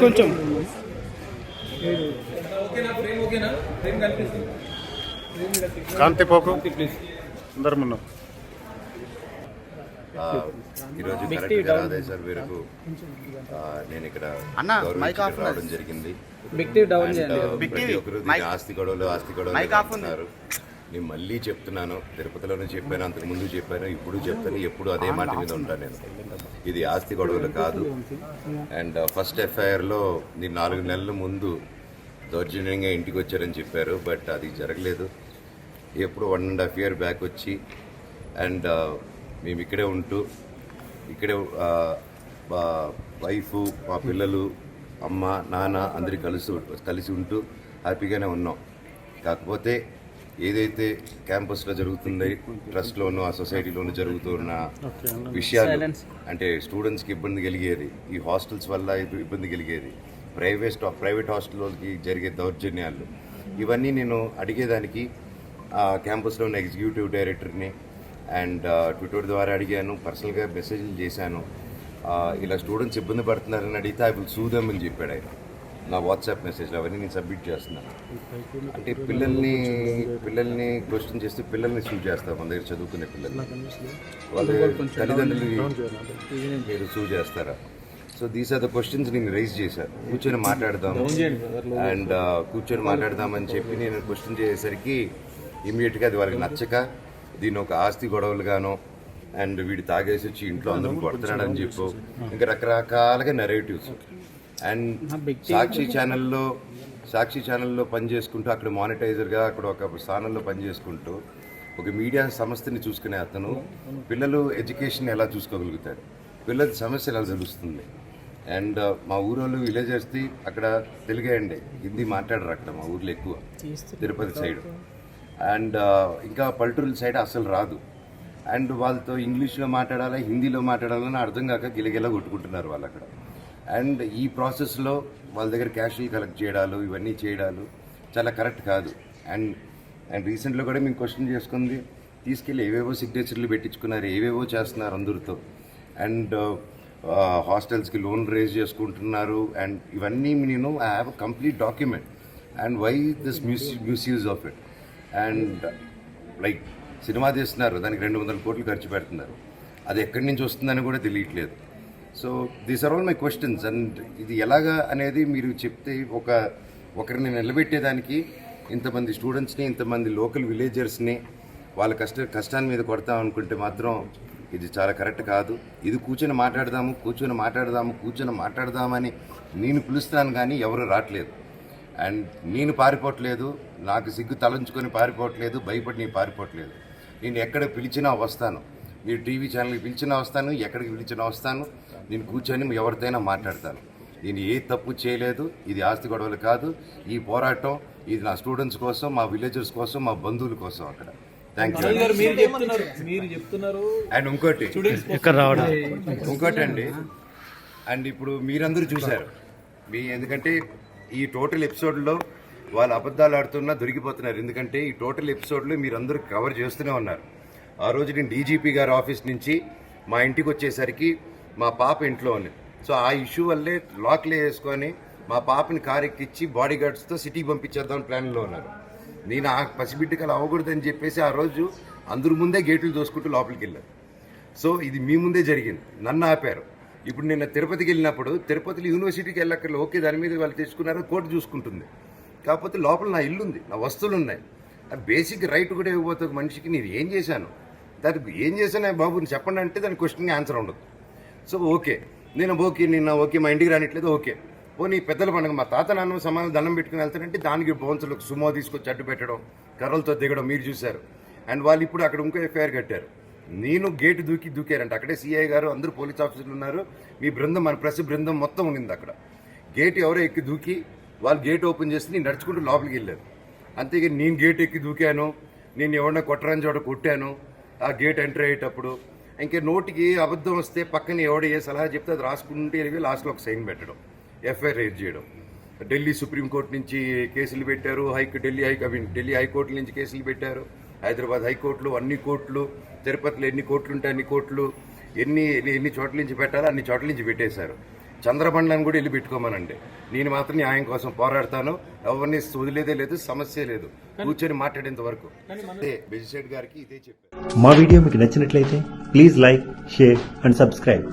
కొంచెం. కాంతిపోకు అందరం ఉన్నాం. ఈరోజు కరెక్ట్గా ఆదేశాల మేరకు ఆ, నేను ఇక్కడ అన్న, గౌరవ మైక్ ఆఫ్ ఇన్స్టిట్యూట్ రావడం జరిగింది. బిగ్ ప్రతి ఒక్కరు ఆస్తి గొడవలు ఆస్తి గొడవలు నేను మళ్ళీ చెప్తున్నాను. తిరుపతిలోనే చెప్పాను అంతకు ముందు చెప్పాను ఇప్పుడు చెప్తాను ఎప్పుడు అదే మాట మీద ఉంటాను నేను. ఇది ఆస్తి గొడవలు కాదు. అండ్ ఫస్ట్ ఎఫ్ఐఆర్లో నేను నాలుగు నెలల ముందు దౌర్జన్యంగా ఇంటికి వచ్చారని చెప్పారు బట్ అది జరగలేదు. ఎప్పుడు one and half year back వచ్చి అండ్ uh, మేము ఇక్కడే ఉంటూ ఇక్కడే uh, మా వైఫ్ మా పిల్లలు అమ్మ నాన్న అందరి కలిసి కలిసి ఉంటూ హ్యాపీగానే ఉన్నాం. కాకపోతే ఏదైతే క్యాంపస్లో జరుగుతుంది ట్రస్ట్లోనూ ఆ సొసైటీలోనూ జరుగుతున్న విషయాలు అంటే స్టూడెంట్స్కి ఇబ్బంది కలిగేది ఈ హాస్టల్స్ వల్ల ఇబ్బ- ఇబ్బంది కలిగేది ప్రైవేట్ ప్రైవేట్ హాస్టల్లోకి జరిగే దౌర్జన్యాలు ఇవన్నీ నేను అడిగేదానికి ఆ క్యాంపస్లో ఉన్న ఎగ్జిక్యూటివ్ డైరెక్టర్ని అండ్ ట్విట్టర్ ద్వారా అడిగాను పర్సనల్గా మెసేజ్లు చేశాను. ఇలా స్టూడెంట్స్ ఇబ్బంది పడుతున్నారని అడిగితే ఐ విల్ సూదమ్ అని చెప్పాడు ఆయన. నా వాట్సాప్ మెసేజ్లో అవన్నీ నేను సబ్మిట్ చేస్తున్నాను. అంటే పిల్లల్ని పిల్లల్ని క్వశ్చన్ చేస్తే పిల్లల్ని సూ చేస్తారు మన దగ్గర చదువుకునే పిల్లల్ని. వాళ్ళ తల్లిదండ్రులు మీరు సూ చేస్తారా? So these are the questions నేను రైజ్ చేశాను కూర్చొని మాట్లాడదాం అండ్ uh, కూర్చొని మాట్లాడదామని చెప్పి నేను క్వశ్చన్ చేసేసరికి ఇమీడియట్గా అది వాళ్ళకి నచ్చక దీని ఒక ఆస్తి గొడవలుగానో అండ్ వీడు తాగేసి వచ్చి ఇంట్లో అందరూ కొడుతున్నాడని చెప్పు. ఇంకా రకరకాలుగా నెరేటివ్స్ అండ్ సాక్షి ఛానల్లో సాక్షి ఛానల్లో పనిచేసుకుంటూ అక్కడ మానిటైజర్గా అక్కడ ఒక స్థానంలో పనిచేసుకుంటూ ఒక మీడియా సంస్థని చూసుకునే అతను పిల్లలు ఎడ్యుకేషన్ ఎలా చూసుకోగలుగుతాడు? పిల్లల సమస్య ఎలా తెలుస్తుంది? అండ్ మా ఊరోళ్ళు విలేజెస్ది అక్కడ తెలుగే అండి హిందీ మాట్లాడరు అక్కడ మా ఊర్లో ఎక్కువ. తిరుపతి సైడ్ అండ్ ఇంకా పల్లెటూరుల సైడ్ అసలు రాదు. అండ్ వాళ్ళతో ఇంగ్లీష్లో మాట్లాడాలా హిందీలో మాట్లాడాలని అర్థం కాక గిలగిలా కొట్టుకుంటున్నారు వాళ్ళు అక్కడ అండ్ ఈ ప్రాసెస్లో వాళ్ళ దగ్గర క్యాషులు కలెక్ట్ చేయడాలు ఇవన్నీ చేయడాలు చాలా కరెక్ట్ కాదు. అండ్ అండ్ రీసెంట్లో కూడా మేము క్వశ్చన్ చేసుకుంది తీసుకెళ్ళి ఏవేవో సిగ్నేచర్లు పెట్టించుకున్నారు ఏవేవో చేస్తున్నారు అందరితో. అండ్ హాస్టల్స్కి లోన్ రేజ్ చేసుకుంటున్నారు అండ్ ఇవన్నీ నేను I have a complete document and why this muse misuse of it and like cinema తీస్తున్నారు దానికి రెండు వందల కోట్లు ఖర్చు పెడుతున్నారు. అది ఎక్కడి నుంచి వస్తుందని కూడా తెలియట్లేదు. So these are all my questions and ఇది ఎలాగా అనేది మీరు చెప్తే ఒక ఒకరిని నిలబెట్టేదానికి ఇంతమంది స్టూడెంట్స్ని ఇంతమంది లోకల్ విలేజర్స్ని వాళ్ళ కష్ట కష్టాన్ని మీద కొడతాం అనుకుంటే మాత్రం ఇది చాలా కరెక్ట్ కాదు. ఇది కూర్చొని మాట్లాడదాము కూర్చొని మాట్లాడదాము కూర్చొని మాట్లాడదామని నేను పిలుస్తాను కానీ ఎవరు రావట్లేదు. అండ్ నేను పారిపోవట్లేదు నాకు సిగ్గు తలంచుకొని పారిపోవట్లేదు భయపడి నేను పారిపోవట్లేదు. నేను ఎక్కడ పిలిచినా వస్తాను. మీరు టీవీ ఛానల్కి పిలిచినా వస్తాను ఎక్కడికి పిలిచినా వస్తాను. నేను కూర్చొని ఎవరితోనైనా మాట్లాడతాను. నేను ఏ తప్పు చేయలేదు ఇది ఆస్తి గొడవలు కాదు. ఈ పోరాటం ఇది నా స్టూడెంట్స్ కోసం మా విలేజర్స్ కోసం మా బంధువుల కోసం అక్కడ. థ్యాంక్ యూ మీరు చెప్తున్నారు మీరు చెప్తున్నారు. అండ్ ఇంకోటి. ఇంకోటి అండి. అండ్ ఇప్పుడు మీరందరూ చూశారు. మీ ఎందుకంటే ఈ టోటల్ ఎపిసోడ్లో వాళ్ళు అబద్ధాలు ఆడుతున్నా దొరికిపోతున్నారు. ఎందుకంటే ఈ టోటల్ ఎపిసోడ్లో మీరందరూ కవర్ చేస్తూనే ఉన్నారు. ఆ రోజు నేను డీజీపీ గారి ఆఫీస్ నుంచి మా ఇంటికి వచ్చేసరికి మా పాప ఇంట్లో ఉంది. సో ఆ ఇష్యూ వల్లే లాక్లే వేసుకొని మా పాపని కార్ బాడీ గార్డ్స్తో సిటీకి పంపించేద్దాం ప్లాన్లో ఉన్నారు. నేను ఆ పసిబిడ్డకి అలా అవ్వకూడదని చెప్పేసి ఆ రోజు అందరి ముందే గేట్లు దోసుకుంటూ లోపలికి వెళ్ళాను. సో ఇది మీ ముందే జరిగింది. నన్ను ఆపారు. ఇప్పుడు నిన్న తిరుపతికి వెళ్ళినప్పుడు తిరుపతిలో యూనివర్సిటీకి వెళ్ళక్కర్లేదు ఓకే దాని మీద వాళ్ళు తెచ్చుకున్నారు కోర్టు చూసుకుంటుంది. కాకపోతే లోపల నా ఇల్లు ఉంది నా వస్తువులు ఉన్నాయి ఆ బేసిక్ రైట్ కూడా ఇవ్వబోతే ఒక మనిషికి నేను ఏం చేశాను? దానికి ఏం చేశాను బాబుని చెప్పండి అంటే దాని క్వశ్చన్కి ఆన్సర్ ఉండదు. సో ఓకే నేను ఓకే నిన్న ఓకే మా ఇంటికి రానిట్లేదు ఓకే. ఓ నీ పెద్దల పండుగ మా తాత నాన్న సమానం దండం పెట్టుకుని వెళ్తారంటే దానికి బోన్సులకు సుమో తీసుకొచ్చి అడ్డు పెట్టడం కర్రలతో దిగడం మీరు చూశారు. అండ్ వాళ్ళు ఇప్పుడు అక్కడ ఇంకో ఎఫ్ఐఆర్ కట్టారు. నేను గేటు దూకి దూకారంట. అక్కడే సిఐ గారు అందరూ పోలీస్ ఆఫీసర్లు ఉన్నారు. మీ బృందం మన ప్రెస్ బృందం మొత్తం ఉండింది అక్కడ. గేట్ ఎవరో ఎక్కి దూకి వాళ్ళు గేట్ ఓపెన్ చేసి నేను నడుచుకుంటూ లోపలికి వెళ్ళాను. అంతేగా నేను గేట్ ఎక్కి దూకాను నేను ఎవరన్నా కొట్టరని చోట కొట్టాను. ఆ గేట్ ఎంటర్ అయ్యేటప్పుడు. ఇంకా నోటికి అబద్ధం వస్తే పక్కన ఎవడ ఏ సలహా చెప్తే అది రాసుకుంటే వెళ్ళి లాస్ట్లో ఒక సైన్ పెట్టడం. ఎఫ్ఐఆర్ రేజ్ చేయడం. ఢిల్లీ సుప్రీంకోర్టు నుంచి కేసులు పెట్టారు. Hike Delhi high I mean Delhi high court నుంచి కేసులు పెట్టారు. హైదరాబాద్ హైకోర్టులు అన్ని కోర్టులు తిరుపతిలో ఎన్ని కోర్టులు ఉంటే అన్ని కోర్టులు ఎన్ని ఎన్ని ఎన్ని చోట్ల నుంచి పెట్టాలో అన్ని చోట్ల నుంచి పెట్టేశారు. చంద్రబండ్లను కూడా వెళ్ళి పెట్టుకోమనండి. నేను మాత్రం న్యాయం కోసం పోరాడతాను. ఎవరిని వదిలేదే లేదు సమస్య లేదు. కూర్చొని మాట్లాడేంత వరకు. గారికి ఇదే చెప్పాను. మా వీడియో మీకు నచ్చినట్లయితే please like share and subscribe.